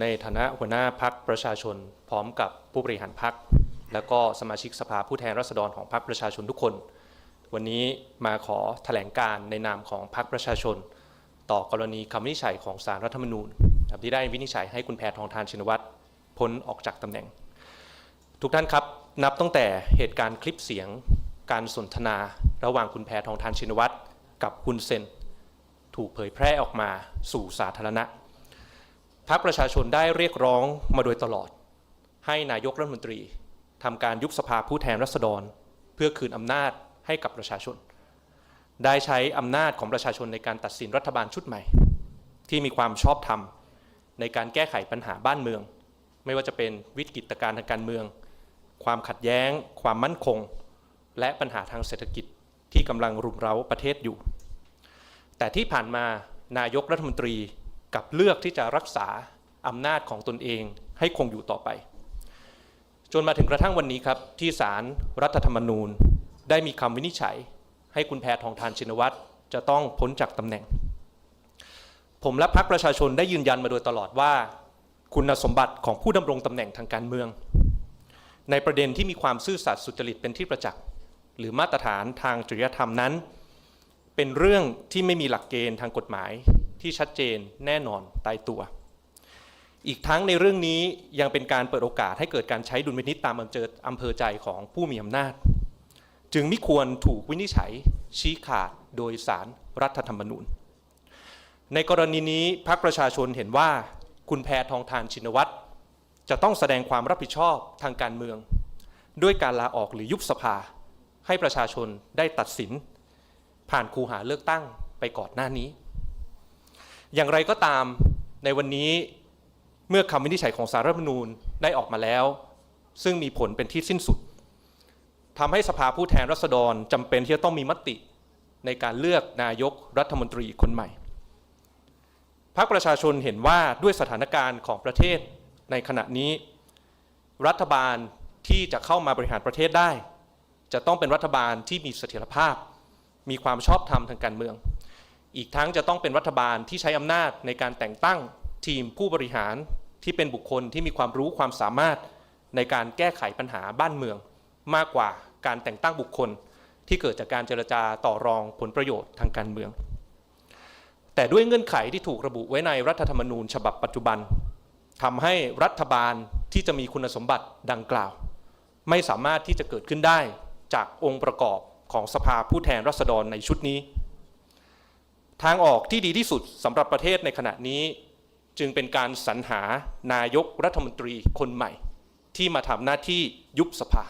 ในฐานะหัวหน้าพักประชาชน พร้อมกับผู้บริหารพัก แล้วก็สมาชิกสภาผู้แทนราษฎรของพักประชาชนทุกคน วันนี้มาขอแถลงการในนามของพักประชาชน ต่อกรณีคำวินิจฉัยของสารรัฐธรรมนูญที่ได้วินิจฉัยให้คุณแพทองทานชินวัตรพ้นออกจากตำแหน่ง ทุกท่านครับนับตั้งแต่เหตุการณ์คลิปเสียง การสนทนา ระหว่างคุณแพทองทานชินวัตรกับคุณเซนถูกเผยแพร่ออกมาสู่สาธารณะ พรรคประชาชนได้เรียกร้องมาโดยตลอด ให้นายกรัฐมนตรีทำการยุบสภาผู้แทนราษฎร เพื่อคืนอำนาจให้กับประชาชน ได้ใช้อำนาจของประชาชนในการตัดสินรัฐบาลชุดใหม่ ที่มีความชอบธรรมในการแก้ไขปัญหาบ้านเมือง ไม่ว่าจะเป็นวิกฤตการณ์ทางการเมือง ความขัดแย้ง ความมั่นคง และปัญหาทางเศรษฐกิจที่กำลังรุมเร้าประเทศอยู่ แต่ที่ผ่านมานายกรัฐมนตรี กับเลือกที่จะรักษาอำนาจของตนเองให้คงอยู่ต่อไป จนมาถึงกระทั่งวันนี้ครับที่ศาลรรัฐธรรมนูญได้มีคำวินิจฉัย ให้คุณแพทองทานชินวัตรจะต้องพ้นจากตำแหน่ง ผมและพรรคประชาชนได้ยืนยันมาโดยตลอดว่า คุณสมบัติของผู้ดำรงตำแหน่งทางการเมือง ในประเด็นที่มีความซื่อสัตย์สุจริตเป็นที่ประจักษ์หรือมาตรฐานทางจริยธรรมนั้น เป็นเรื่องที่ไม่มีหลักเกณฑ์ทางกฎหมาย ที่ชัดเจนแน่นอนตายตัว อีกทั้งในเรื่องนี้ยังเป็นการเปิดโอกาสให้เกิดการใช้ดุลพินิษตามอำเภออำเภอใจของผู้มีอำนาจ จึงไม่ควรถูกวินิจฉัยชี้ขาดโดยสารรัฐธรรมนูญ ในกรณีนี้พรรคประชาชนเห็นว่าคุณแพทองทานชินวัตรจะต้องแสดงความรับผิดชอบทางการเมือง ด้วยการลาออกหรือยุบสภา ให้ประชาชนได้ตัดสิน ผ่านคูหาเลือกตั้งไปก่อนหน้านี้ อย่างไรก็ตามในวันนี้เมื่อคำวินิจฉัยของสารรัฐมนูญได้ออกมาแล้ว ซึ่งมีผลเป็นที่สิ้นสุดทำให้สภาผู้แทนราษฎรจำเป็นที่จะต้องมีมติในการเลือกนายกรัฐมนตรีคนใหม่พรรคประชาชนเห็นว่าด้วยสถานการณ์ของประเทศในขณะนี้ รัฐบาลที่จะเข้ามาบริหารประเทศได้ จะต้องเป็นรัฐบาลที่มีเสถียรภาพ มีความชอบธรรมทางการเมือง อีกทั้งจะต้องเป็นรัฐบาลที่ใช้อำนาจในการแต่งตั้งทีมผู้บริหารที่เป็นบุคคลที่มีความรู้ความสามารถในการแก้ไขปัญหาบ้านเมือง มากกว่าการแต่งตั้งบุคคลที่เกิดจากการเจรจาต่อรองผลประโยชน์ทางการเมือง แต่ด้วยเงื่อนไขที่ถูกระบุไว้ในรัฐธรรมนูญ ฉบับปัจจุบันทำให้รัฐบาลที่จะมีคุณสมบัติดังกล่าว ไม่สามารถที่จะเกิดขึ้นได้จากองค์ประกอบของสภาผู้แทนราษฎรในชุดนี้ ทางออกที่ดีที่สุดสำหรับประเทศในขณะนี้ จึงเป็นการสรรหานายกรัฐมนตรีคนใหม่ ที่มาทำหน้าที่ยุบสภา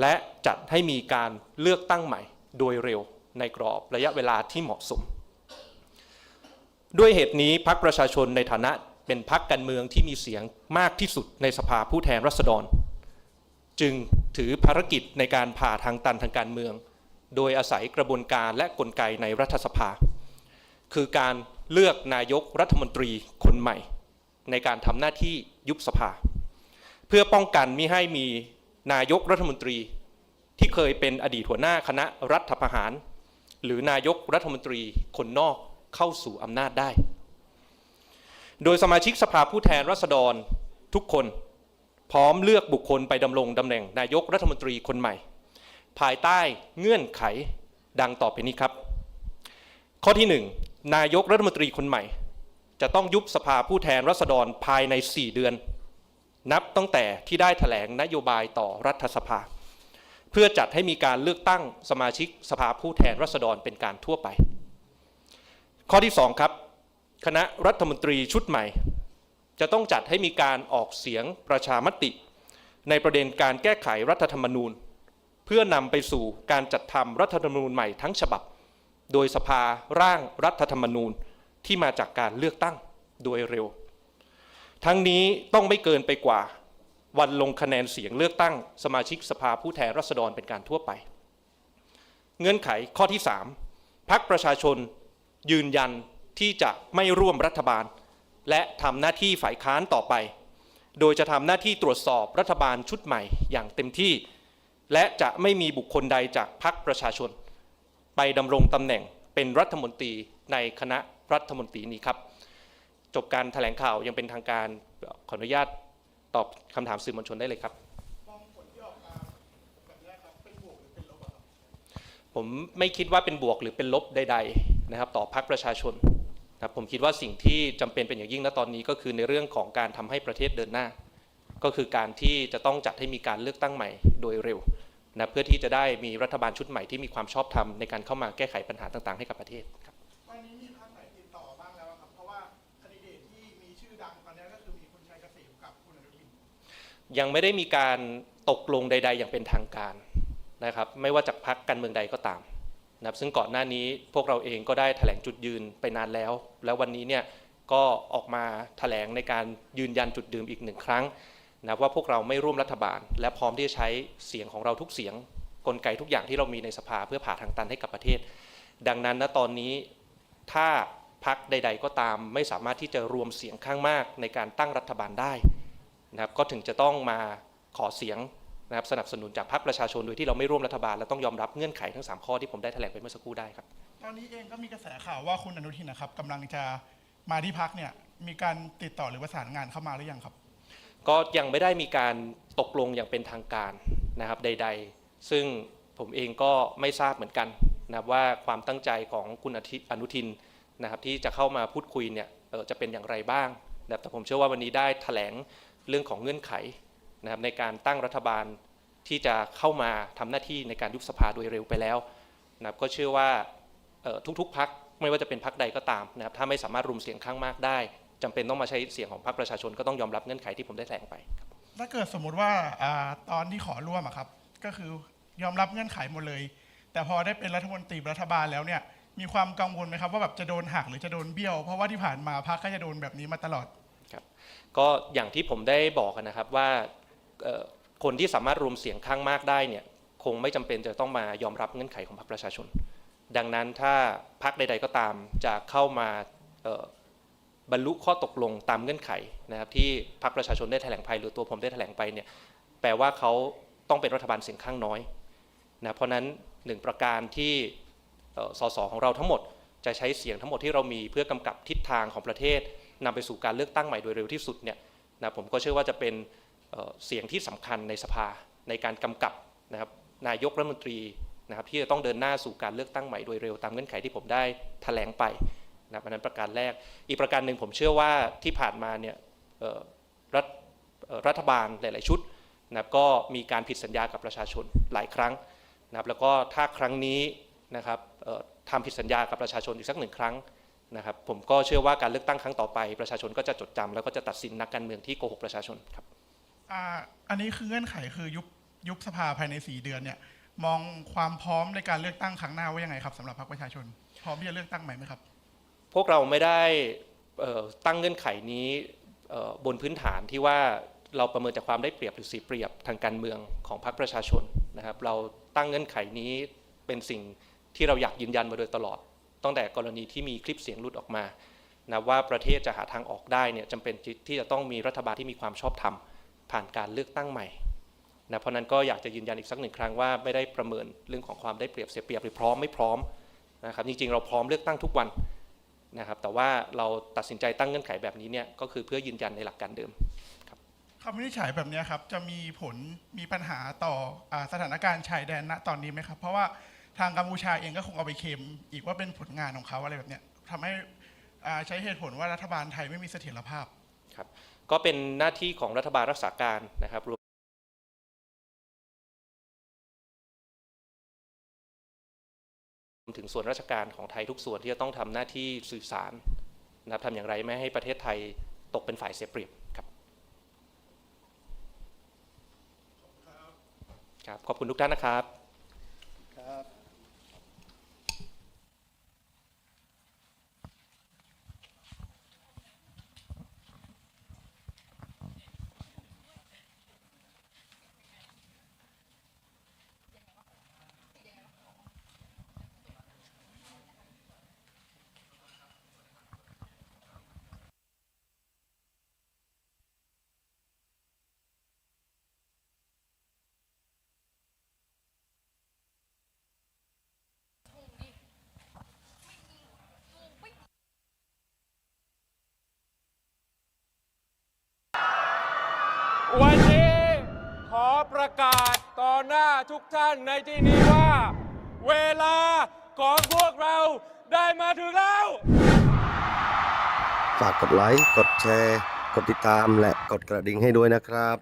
และจัดให้มีการเลือกตั้งใหม่ โดยเร็วในกรอบระยะเวลาที่เหมาะสม ด้วยเหตุนี้พรรคประชาชนในฐานะเป็นพรรคการเมืองที่มีเสียงมากที่สุดในสภาผู้แทนราษฎร จึงถือภารกิจในการผ่าทางตันทางการเมือง โดยอาศัยกระบวนการและกลไกในรัฐสภา คือการเลือกนายกรัฐมนตรีคนใหม่ ในการทำหน้าที่ยุบสภา เพื่อป้องกันมิให้มีนายกรัฐมนตรี ที่เคยเป็นอดีตหัวหน้าคณะรัฐประหาร หรือนายกรัฐมนตรีคนนอกเข้าสู่อำนาจได้ โดยสมาชิกสภาผู้แทนราษฎรทุกคนพร้อมเลือกบุคคลไปดำรงตำแหน่งนายกรัฐมนตรีคนใหม่ ภายใต้เงื่อนไขดังต่อไปนี้ครับ ข้อที่1 นายกรัฐมนตรีคนใหม่ จะต้องยุบสภาผู้แทนราษฎรภายใน 4 เดือน นับตั้งแต่ที่ได้ถแถลงนโยบายต่อรัฐสภา เพื่อจัดให้มีการเลือกตั้งสมาชิกสภาผู้แทนราษฎรเป็นการทั่วไป ข้อที่ 2 ครับ คณะรัฐมนตรีชุดใหม่ จะต้องจัดให้มีการออกเสียงประชามติ ในประเด็นการแก้ไขรัฐธรรมนูญ เพื่อนำไปสู่การจัดทำรัฐธรรมนูญใหม่ทั้งฉบับ โดยสภาร่างรัฐธรรมนูญที่มาจากการเลือกตั้งโดยเร็ว ทั้งนี้ต้องไม่เกินไปกว่าวันลงคะแนนเสียงเลือกตั้งสมาชิกสภาผู้แทนราษฎรเป็นการทั่วไป เงื่อนไขข้อที่ 3พักประชาชนยืนยันที่จะไม่ร่วมรัฐบาล และทำหน้าที่ฝ่ายค้านต่อไป โดยจะทำหน้าที่ตรวจสอบรัฐบาลชุดใหม่อย่างเต็มที่ และจะไม่มีบุคคลใดจากพรรคประชาชน ไปดำรงตำแหน่งเป็นรัฐมนตรีในคณะรัฐมนตรีนี้ครับ จบการแถลงข่าวยังเป็นทางการขออนุญาตตอบคำถามสื่อมวลชนได้เลยครับผมไม่คิดว่าเป็นบวกหรือเป็นลบใด ๆ นะครับ ต่อพรรคประชาชนนะผมคิดว่าสิ่งที่จำเป็นเป็นอย่างยิ่งณตอนนี้ก็คือในเรื่องของการทำให้ประเทศเดินหน้า ก็คือการที่จะต้องจัดให้มีการเลือกตั้งใหม่โดยเร็ว นะเพื่อที่จะได้มีรัฐบาลชุดใหม่ที่มีความชอบธรรมในการเข้ามาแก้ไขปัญหาต่างๆ ให้กับประเทศครับตอนนี้มีพรรคไหนติดต่อบ้างแล้วอะครับเพราะว่าคนดิเดตที่มีชื่อดังตอนนี้ก็คือมีคุณชัยเกษมกับคุณอนุทินยังไม่ได้มีการตกลงใด ๆ อย่างเป็นทางการนะครับ ไม่ว่าจากพรรคการเมืองใดก็ตามนะครับซึ่งก่อนหน้านี้พวกเราเองก็ได้แถลงจุดยืนไปนานแล้ว แล้ววันนี้เนี่ยก็ออกมาแถลงในการยืนยันจุดยืนอีกหนึ่งครั้ง นะว่าพวกเราไม่ร่วมรัฐบาล และพร้อมที่จะใช้เสียงของเราทุกเสียงกลไกทุกอย่างที่เรามีในสภาเพื่อผ่าทางตันให้กับประเทศ ดังนั้นณตอนนี้ถ้าพรรคใด ๆ ก็ตามไม่สามารถที่จะรวมเสียงข้างมากในการตั้งรัฐบาลได้นะครับก็ถึงจะต้องมาขอเสียงนะครับสนับสนุนจากพรรคประชาชนโดยที่เราไม่ร่วมรัฐบาลและต้องยอมรับเงื่อนไขทั้ง 3 ข้อที่ผมได้แถลงไปเมื่อสักครู่ได้ครับตอนนี้เองก็มีกระแสข่าวว่าคุณอนุทินนะครับกำลังจะมาที่พักเนี่ยมีการติดต่อหรือประสานงานเข้ามาหรือยังครับ ก็ยังไม่ได้มีการตกลงอย่างเป็นทางการนะครับใด ๆ ซึ่งผมเองก็ไม่ทราบเหมือนกันนะครับว่าความตั้งใจของคุณอาทิอนุทินนะครับที่จะเข้ามาพูดคุยเนี่ยจะเป็นอย่างไรบ้างนะครับแต่ผมเชื่อว่าวันนี้ได้แถลงเรื่องของเงื่อนไขนะครับในการตั้งรัฐบาลที่จะเข้ามาทำหน้าที่ในการยุบสภาโดยเร็วไปแล้วนะครับก็เชื่อว่าทุกๆพักไม่ว่าจะเป็นพักใดก็ตามนะครับถ้าไม่สามารถรวมเสียงข้างมากได้ จำเป็นต้องมาใช้เสียงของพรรคประชาชนก็ต้องยอมรับเงื่อนไขที่ผมได้แถลงไปถ้าเกิดสมมุติว่าอาตอนที่ขอร่วมอะครับ ก็คือยอมรับเงื่อนไขหมดเลย แต่พอได้เป็นรัฐมนตรีรัฐบาลแล้วเนี่ยมีความกังวลไหมครับว่าแบบจะโดนหักหรือจะโดนเบี้ยว เพราะว่าที่ผ่านมาพักก็จะโดนแบบนี้มาตลอดก็อย่างที่ผมได้บอกนะครับว่าเอ่อคนที่สามารถรวมเสียงข้างมากได้เนี่ยคงไม่จำเป็นจะต้องมายอมรับเงื่อนไขของพรรคประชาชน ดังนั้นถ้าพรรคใด ๆก็ตามจะเข้ามาเอ่อ บรรลุข้อตกลงตามเงื่อนไขนะครับที่พรรคประชาชนได้แถลงไปหรือตัวผมได้แถลงไปเนี่ยแปลว่าเขาต้องเป็นรัฐบาลเสียงข้างน้อยนะเพราะนั้นหนึ่งประการที่เอ่อสสของเราทั้งหมดจะใช้เสียงทั้งหมดที่เรามีเพื่อกำกับทิศทางของประเทศนำไปสู่การเลือกตั้งใหม่โดยเร็วที่สุดเนี่ยนะผมก็เชื่อว่าจะเป็นเสียงที่สำคัญในสภาในการกำกับนะครับนายกรัฐมนตรีนะครับที่จะต้องเดินหน้าสู่การเลือกตั้งใหม่โดยเร็วตามเงื่อนไขที่ผมได้แถลงไป นะอันนั้นประการแรก อีกประการหนึ่งผมเชื่อว่าที่ผ่านมาเนี่ยรัฐรัฐบาลหลาย ๆ ชุดนะครับก็มีการผิดสัญญากับประชาชนหลายครั้งนะครับแล้วก็ถ้าครั้งนี้นะครับทำผิดสัญญากับประชาชนอีกสักหนึ่งครั้งนะครับผมก็เชื่อว่าการเลือกตั้งครั้งต่อไป ประชาชนก็จะจดจำแล้วก็จะตัดสินนักการเมืองที่โกหกประชาชนครับอ่าอันนี้คือเงื่อนไขคือยุบยุบสภาภายใน 4 เดือนเนี่ยมองความพร้อมในการเลือกตั้งครั้งหน้าว่ายังไงครับสำหรับพรรคประชาชน พร้อมที่จะเลือกตั้งใหม่ไหมครับ พวกเราไม่ได้ตั้งเงื่อนไขนี้บนพื้นฐานที่ว่าเราประเมินจากความได้เปรียบหรือเสียเปรียบทางการเมืองของพรรคประชาชนนะครับ เราตั้งเงื่อนไขนี้เป็นสิ่งที่เราอยากยืนยันมาโดยตลอด ตั้งแต่กรณีที่มีคลิปเสียงหลุดออกมานะว่าประเทศจะหาทางออกได้เนี่ยจำเป็นที่จะต้องมีรัฐบาลที่มีความชอบธรรมผ่านการเลือกตั้งใหม่นะเพราะนั้นก็อยากจะยืนยันอีกสักหนึ่งครั้งว่าไม่ได้ประเมินเรื่องของความได้เปรียบเสียเปรียบหรือพร้อมไม่พร้อมนะครับจริงๆเราพร้อมเลือกตั้งทุกวัน นะครับแต่ว่าเราตัดสินใจตั้งเงื่อนไขแบบนี้เนี่ยก็คือเพื่อยืนยันในหลักการเดิมคำวินิจฉัยแบบเนี้ยครับจะมีผลมีปัญหาต่ออาสถานการณ์ชายแดนณตอนนี้ไหมครับ เพราะว่าทางกัมพูชาเองก็คงเอาไปเคลมอีกว่าเป็นผลงานของเขาอะไรแบบเนี้ยทำให้อ่าใช้เหตุผลว่ารัฐบาลไทยไม่มีเสถียรภาพครับก็เป็นหน้าที่ของรัฐบาลรักษาการนะครับ ถึงส่วนราชการของไทยทุกส่วนที่จะต้องทำหน้าที่สื่อสารนะครับทำอย่างไรไม่ให้ประเทศไทยตกเป็นฝ่ายเสียเปรียบครับครับ ขอบคุณทุกท่านนะครับ วันนี้ขอประกาศต่อหน้าทุกท่านในที่นี้ว่า เวลาของพวกเราได้มาถึงแล้ว ฝากกดไลค์ กดแชร์ กดติดตามและกดกระดิ่งให้ด้วยนะครับ